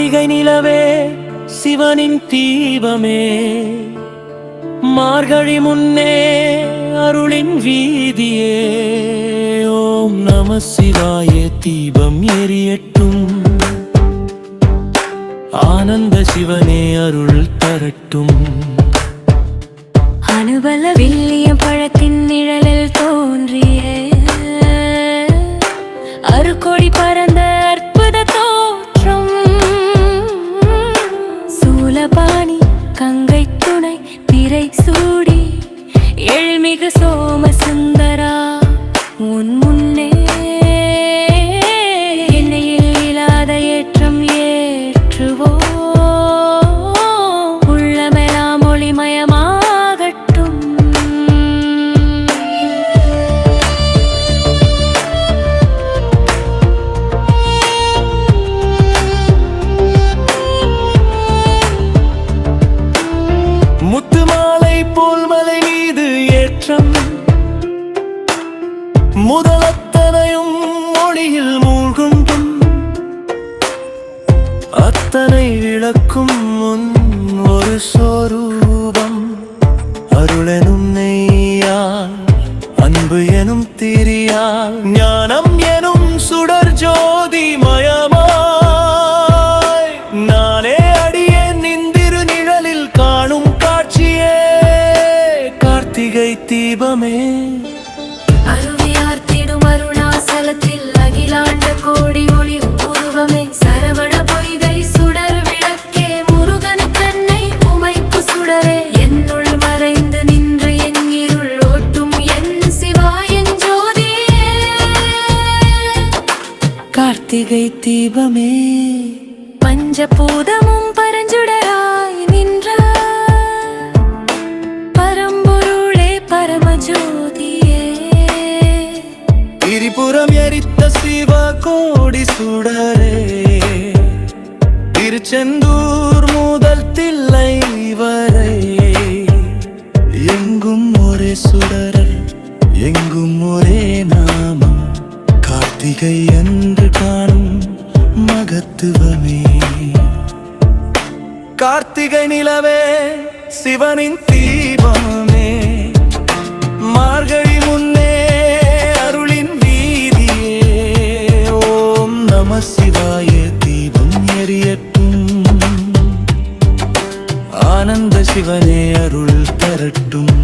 கார்த்திகை நிலவே சிவனின் தீபமே. மார்கழி முன்னே அருளின் வீதியே. ஓம் நம சிவாய தீபம் எரியட்டும். ஆனந்த சிவனே அருள் தரட்டும். அனுபல வில்லிய பழத்தின் நிழலில் தோன்றிய. அருக்கொடி பரந்த சூடி எழில்மிகு சோமசுந்தரா முதலத்தனையும் மொழியில் மூழ்குண்டும் அத்தனை விளக்கும் முன் ஒரு சொரூபம் அருளெனும் நெய்யால் அன்பு எனும் திரியால் ஞானம் எனும் சுடர் ஜோதி மயமாய் நானே அடியே நிந்திரு நிழலில் காணும் காட்சியே கார்த்திகை தீபமே அருவியார்த்திடும் அருணாசலத்தில் அகிலாண்ட கோடி ஒளி உருவமே. சரவண பொய்கை சுடர் விளக்கே. முருகன் தன்னை உமைக்கு சுடரே. என்னுள் மறைந்து நின்று என் இருள் ஓட்டும் என் சிவாயன் ஜோதி. கார்த்திகை தீபமே. பஞ்சபூதமும் சிவ கோடி சுடரே. திருச்செந்தூர் முதல் தில்லை வரை. எங்கும் ஒரே சுடரல் எங்கும் ஒரே நாமம். கார்த்திகை என்று காணும் மகத்துவமே. கார்த்திகை நிலவே சிவனின் தீபமே. மார்கழி ஆனந்த சிவனே அருள் தரட்டும்